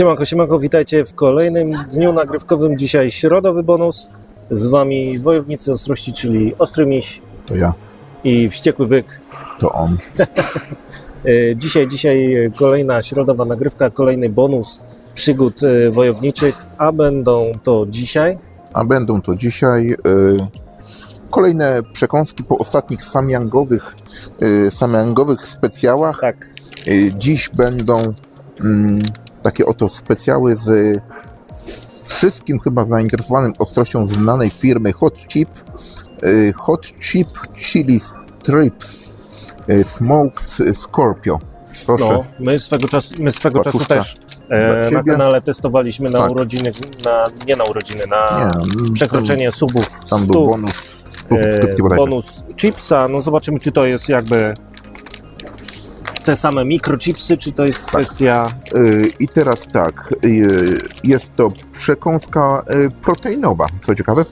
Siemanko, siemanko, witajcie w kolejnym dniu nagrywkowym. Dzisiaj środowy bonus. Z wami wojownicy ostrości, czyli Ostry Miś To ja, i Wściekły Byk. to on. E, Dzisiaj, dzisiaj kolejna środowa nagrywka, kolejny bonus przygód e, wojowniczych, a będą to dzisiaj A będą to dzisiaj y, kolejne przekąski po ostatnich samiangowych, y, samiangowych specjałach. tak, Y, dziś będą mm, takie oto specjały z wszystkim chyba zainteresowanym ostrością znanej firmy Hot Chip. Y, Hot Chip Chili Strips y, Smoked Scorpio. Proszę. no, my swego czasu, my swego czasu też e, na kanale testowaliśmy na Tak. urodziny, na, nie na urodziny, na Nie, przekroczenie subów Tam, tam 100. był bonus 100 subskrypcji E, bonus chipsa. No zobaczymy, czy to jest jakby te same mikrochipsy, czy to jest Tak. kwestia. Y, I teraz tak, y, jest to przekąska y, proteinowa, co ciekawe.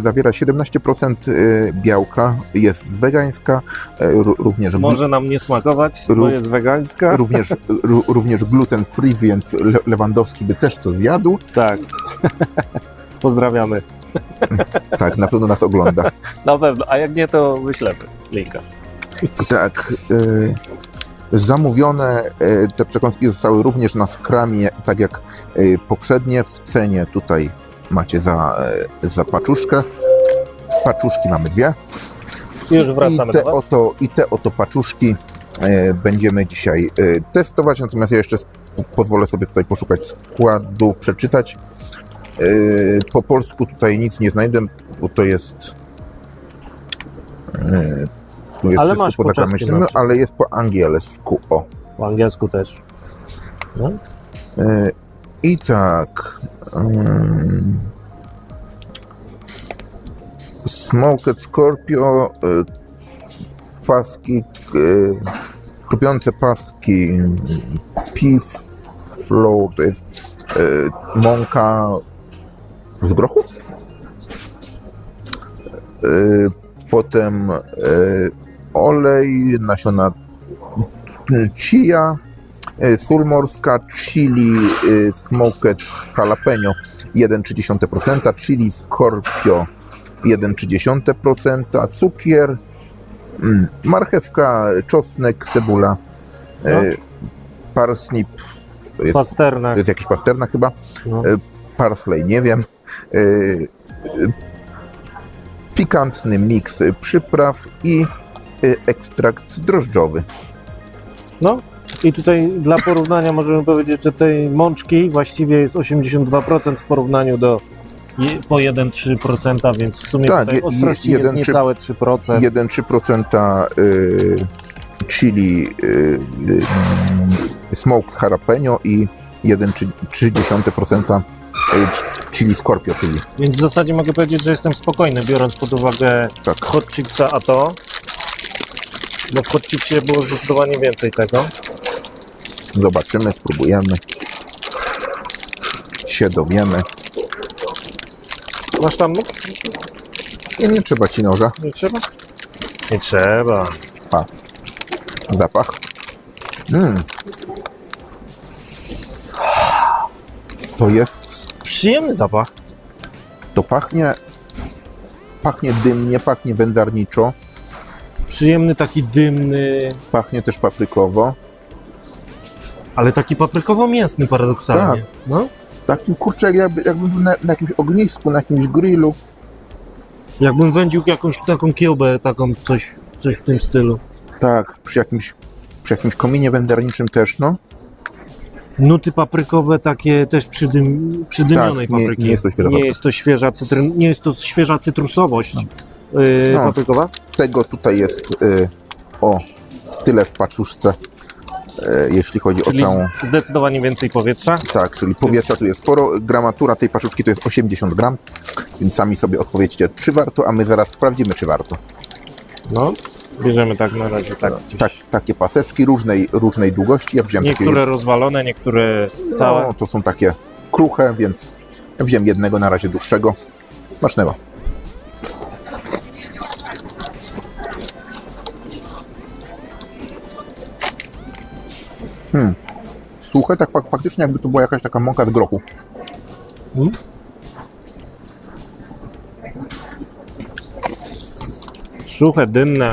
Zawiera 17% y, białka, jest wegańska, ró- również, Może nam nie smakować, bo jest wegańska. również, ró- również gluten free, więc Le- Lewandowski by też to zjadł. Tak. Pozdrawiamy. Tak, na pewno nas ogląda. Na pewno, a jak nie, to wyślemy linka. Tak, zamówione y, te przekąski zostały również na skramie, tak jak y, poprzednie, w cenie tutaj macie za, y, za paczuszkę. Paczuszki mamy dwie. Już wracamy I te do Was. oto, I te oto paczuszki e, będziemy dzisiaj e, testować, natomiast ja jeszcze pozwolę sobie tutaj poszukać składu, przeczytać. E, po polsku tutaj nic nie znajdę, bo to jest... Tu jest Ale masz po po czesku zagranicznym, na ale jest po angielsku. O. Po angielsku też. No. E, I tak. Um, Smoked Scorpio, e, paski, e, chrupiące paski, pea flour, to jest e, mąka z grochu. Potem olej, nasiona chia, e, sól morska, chili e, smoked jalapeno 1,3%, chili scorpio 1,3%, cukier, mm, marchewka, czosnek, cebula, e, parsnip, jest, Pasternak. jest jakiś pasternak chyba, No. e, parsley, nie wiem, e, e, pikantny miks przypraw i e, ekstrakt drożdżowy. no. I tutaj dla porównania możemy powiedzieć, że tej mączki właściwie jest 82% w porównaniu do je- po 1-3%, więc w sumie Tak, tutaj je- ostrości jeden jest niecałe 3%. 1,3% y, chili y, y, smoked jalapeno i 1,3% y, chili scorpio, czyli Więc w zasadzie mogę powiedzieć, że jestem spokojny, biorąc pod uwagę tak. hot chipsa, a to. Bo w hot chipsie było zdecydowanie więcej tego. Zobaczymy, spróbujemy. Się dowiemy. Masz tam nóż? Nie, nie trzeba ci noża. Nie trzeba? Nie trzeba. Zapach. Mm. To jest Przyjemny zapach. To pachnie, pachnie dymnie, pachnie wędzarniczo, Przyjemny, taki dymny, pachnie też paprykowo. ale taki paprykowo-mięsny paradoksalnie. Tak. No? Takim kurczę, jakby, jakby był na, na jakimś ognisku, na jakimś grillu. Jakbym wędził jakąś taką kiełbę, taką coś, coś w tym stylu. Tak, przy jakimś, przy jakimś kominie wędzarniczym też, no. Nuty paprykowe takie też przydym, przydymionej Tak, nie- papryki. nie jest to świeża nie papryka. jest to świeża cytryn, nie jest to świeża cytrusowość yy, No. paprykowa. Tego tutaj jest y, o tyle w paczuszce, y, jeśli chodzi Czyli o całą. zdecydowanie więcej powietrza. Tak, czyli powietrza tu jest sporo. Gramatura tej paczuszki to jest 80 gram, więc sami sobie odpowiedzcie, czy warto, a my zaraz sprawdzimy, czy warto. No, bierzemy tak na razie tak. Tak, takie paseczki różnej, różnej długości. Ja wziąłem takie Niektóre rozwalone, niektóre całe. No, to są takie kruche, więc wziąłem jednego na razie dłuższego. Smacznego. Hmm. suche, tak fak- faktycznie jakby to była jakaś taka mąka z grochu. Mm. Suche, dynne.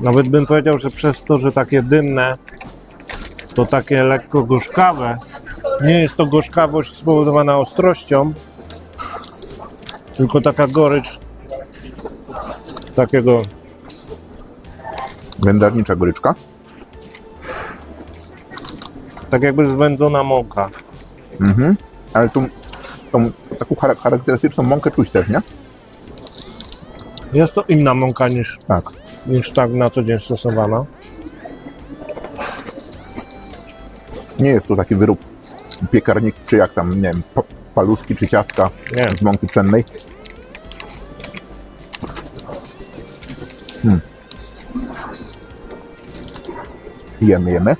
Nawet bym powiedział, że przez to, że takie dynne, to takie lekko gorzkawe. Nie jest to gorzkawość spowodowana ostrością, tylko taka gorycz takiego Wędarnicza goryczka. Tak jakby zwędzona mąka. Mhm. Ale tą, tą taką chara- charakterystyczną mąkę czuć też, nie? Jest to inna mąka niż, Tak. niż tak na co dzień stosowana. Nie jest to taki wyrób piekarnik, czy jak tam, nie wiem, pa- paluszki, czy ciastka Nie. z mąki pszennej. Hmm. Jemy, jemy.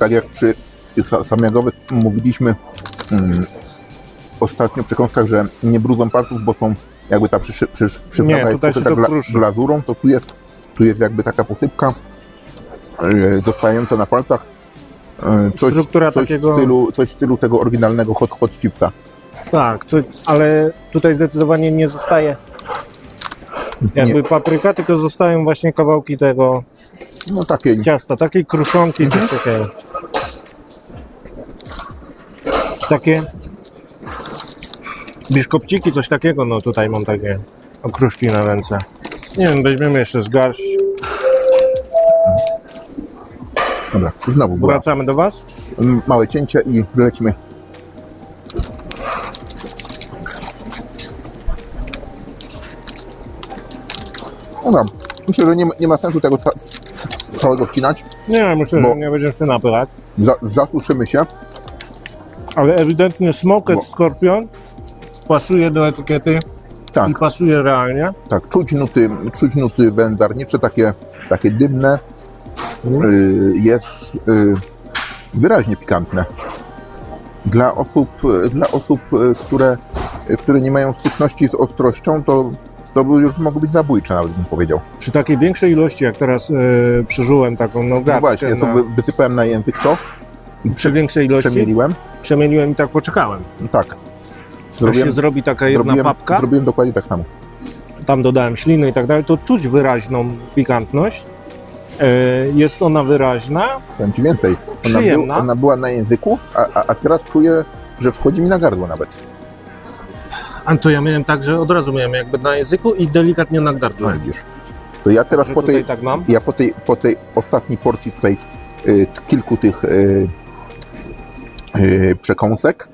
Tak jak przy tych sa- samiagowych mówiliśmy mm, ostatnio przy kąskach, że nie brudzą palców, bo są jakby ta przy, przy, przyprawa Nie, jest gla, kruszy. glazurą, to tu jest, tu jest jakby taka posypka yy, zostająca na palcach. Yy, coś, Struktura coś, takiego- w stylu, coś w stylu tego oryginalnego hot, hot chipsa. Tak, coś, ale tutaj zdecydowanie nie zostaje jakby papryka, tylko zostają właśnie kawałki tego No takie, ciasta, takiej kruszonki, coś takiego. Takie biszkopciki, coś takiego, no tutaj mam takie okruszki na ręce. Nie wiem, weźmiemy jeszcze z garść. dobra, znowu była Wracamy do Was. m- małe cięcie i lecimy. Dobra, myślę, że nie ma, nie ma sensu tego ca- całego wcinać. Nie, myślę, Bo- że nie będziemy się napychać. Za, zasuszymy się. Ale ewidentnie Smoked Bo- Scorpion pasuje do etykiety Tak. i pasuje realnie. Tak, czuć nuty, czuć nuty wędarnicze, takie, takie dymne. Mhm. Y, jest y, wyraźnie pikantne. Dla osób, dla osób y, które, które nie mają styczności z ostrością, to, to by już mogło być zabójcze, nawet bym powiedział. Przy takiej większej ilości, jak teraz e, przeżyłem taką no No garstkę właśnie, ja na, wysypałem na język to przy większej ilości przemieliłem. Przemieliłem i tak poczekałem. No tak. Jak się Zrobiłem, zrobi taka jedna zrobiłem, papka, zrobiłem dokładnie tak samo. tam dodałem śliny i tak dalej, to czuć wyraźną pikantność. E, jest ona wyraźna, Powiem Ci więcej. Ona, Przyjemna. ona była na języku, a, a, a teraz czuję, że wchodzi mi na gardło nawet. a to ja miałem tak, że od razu miałem jakby na języku i delikatnie na gardle. No widzisz. To ja teraz Że po tutaj tej, tak mam. ja po tej, po tej ostatniej porcji tutaj y, t- kilku tych y, przekąsek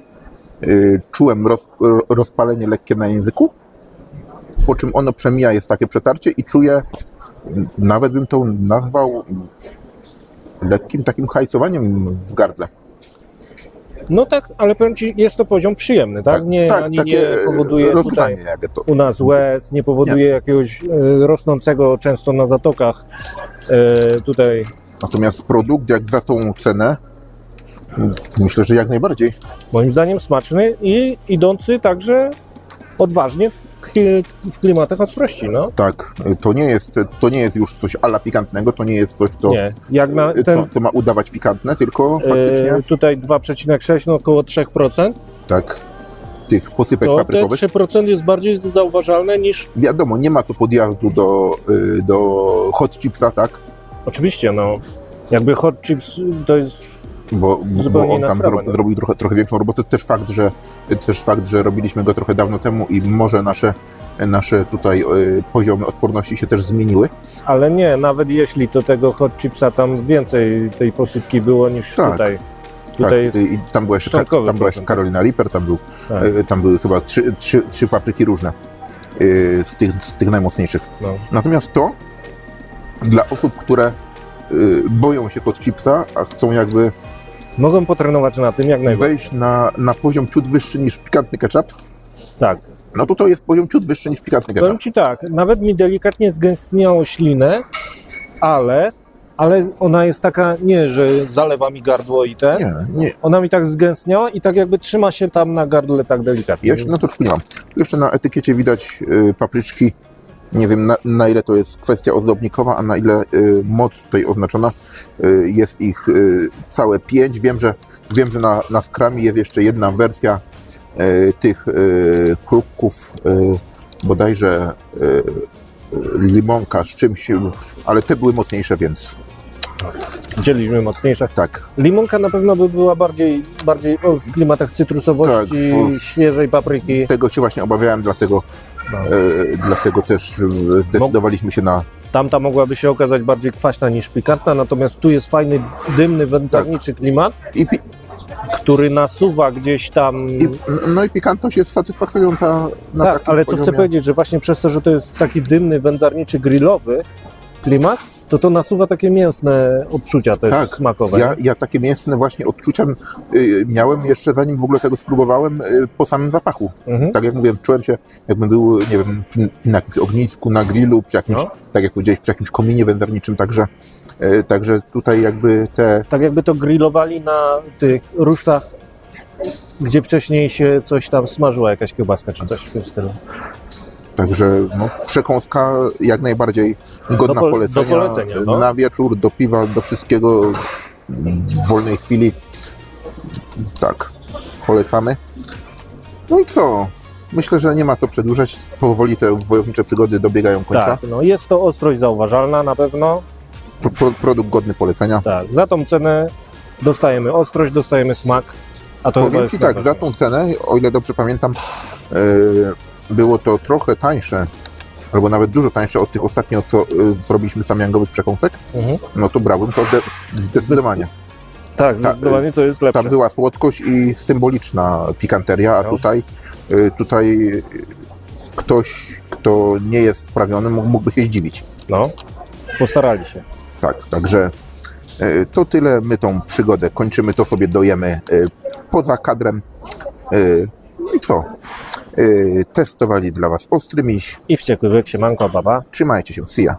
y, czułem roz, ro- rozpalenie lekkie na języku, po czym ono przemija, jest takie przetarcie i czuję, nawet bym to nazwał lekkim takim hajcowaniem w gardle. No tak, ale powiem Ci, jest to poziom przyjemny, tak? nie, ani nie powoduje tutaj to. u nas łez, nie powoduje jakiegoś e, rosnącego często na zatokach e, tutaj Natomiast produkt jak za tą cenę, myślę, że jak najbardziej. moim zdaniem smaczny i idący także odważnie w, w klimatach ostrości, no. Tak, to nie jest, to nie jest już coś ala pikantnego, to nie jest coś, co, Nie, jak na ten co, co ma udawać pikantne, tylko faktycznie e, tutaj 2,6, no około 3%, tak tych posypek to te paprykowych. 3% jest bardziej zauważalne niż, Wiadomo, nie ma tu podjazdu do, y, do hot chipsa, tak? oczywiście, no, jakby hot chips to jest, Bo, bo on tam sprawa, zro, zrobił trochę, trochę większą robotę. Też fakt, że też fakt, że robiliśmy go trochę dawno temu i może nasze, nasze tutaj y, poziomy odporności się też zmieniły. ale nie, nawet jeśli to tego hot chipsa tam więcej tej posypki było niż Tak. tutaj. Tak, Tutaj jest, i tam była jeszcze, tam była. Karolina Liper, tam, był, tak, y, tam były chyba trzy, trzy, trzy papryki różne y, z, tych, z tych najmocniejszych. no. Natomiast to dla osób, które boją się hot chipsa, a chcą jakby Mogą potrenować na tym jak najbardziej. wejść na, na poziom ciut wyższy niż pikantny ketchup, Tak. no to to jest poziom ciut wyższy niż pikantny Powiem ketchup. Ci tak, nawet mi delikatnie zgęstniało ślinę, ale ale ona jest taka, nie, że zalewa mi gardło i te. Nie, nie. Ona mi tak zgęstniała i tak jakby trzyma się tam na gardle tak delikatnie. Ja jeszcze na to. Tu jeszcze na etykiecie widać y, papryczki. Nie wiem na, na ile to jest kwestia ozdobnikowa, a na ile y, moc tutaj oznaczona. Y, jest ich y, całe pięć. Wiem, że, wiem, że na, na skrami jest jeszcze jedna wersja y, tych y, chrupków, y, bodajże limonka z czymś, ale te były mocniejsze, więc Wzięliśmy mocniejsze. tak. Limonka na pewno by była bardziej, bardziej o, w klimatach cytrusowości, Tak, w- świeżej papryki. Tego się właśnie obawiałem, dlatego, No. y, dlatego też y, zdecydowaliśmy się na Tamta mogłaby się okazać bardziej kwaśna niż pikantna, natomiast tu jest fajny, dymny, wędzarniczy klimat, i, pi- który nasuwa gdzieś tam... I, no i pikantność jest satysfakcjonująca na tak, takim ale co chcę powiedzieć, że właśnie przez to, że to jest taki dymny, wędzarniczy, grillowy klimat, to to nasuwa takie mięsne odczucia też Tak, smakowe. Ja, ja takie mięsne właśnie odczucia y, miałem jeszcze zanim w ogóle tego spróbowałem y, po samym zapachu. Mhm. Tak jak mówiłem, czułem się jakbym był, nie wiem, na jakimś ognisku, na grillu, przy jakimś, No. tak jak powiedziałeś, przy jakimś kominie wędrowniczym, także, y, także tutaj jakby te, Tak jakby to grillowali na tych rusztach, gdzie wcześniej się coś tam smażyła, jakaś kiełbaska czy coś w tym stylu. Także no, przekąska jak najbardziej godna Do pol- polecenia, do polecenia, no. na wieczór, do piwa, do wszystkiego w wolnej chwili. Tak, polecamy. No i co? Myślę, że nie ma co przedłużać. Powoli te wojownicze przygody dobiegają końca. Tak, no jest to ostrość zauważalna na pewno. Pro, pro, produkt godny polecenia. Tak, za tą cenę dostajemy ostrość, dostajemy smak, a to Powiem Ci tak, za tą cenę, o ile dobrze pamiętam, e, było to trochę tańsze, albo nawet dużo tańsze od tych ostatnio, co e, zrobiliśmy samiangowych przekąsek, Mhm. no to brałbym to zde, zdecydowanie. Tak, zdecydowanie to jest lepsze. Tam była słodkość i symboliczna pikanteria, a No. tutaj, y, tutaj y, ktoś, kto nie jest sprawiony, mógł- mógłby się zdziwić. No, postarali się. Tak, także y, to tyle. My tą przygodę kończymy, to sobie dojemy y, poza kadrem. Y, No i co? Y, Testowali dla Was ostry miś. I wściekły byk, siemanko, baba. Trzymajcie się, see ya.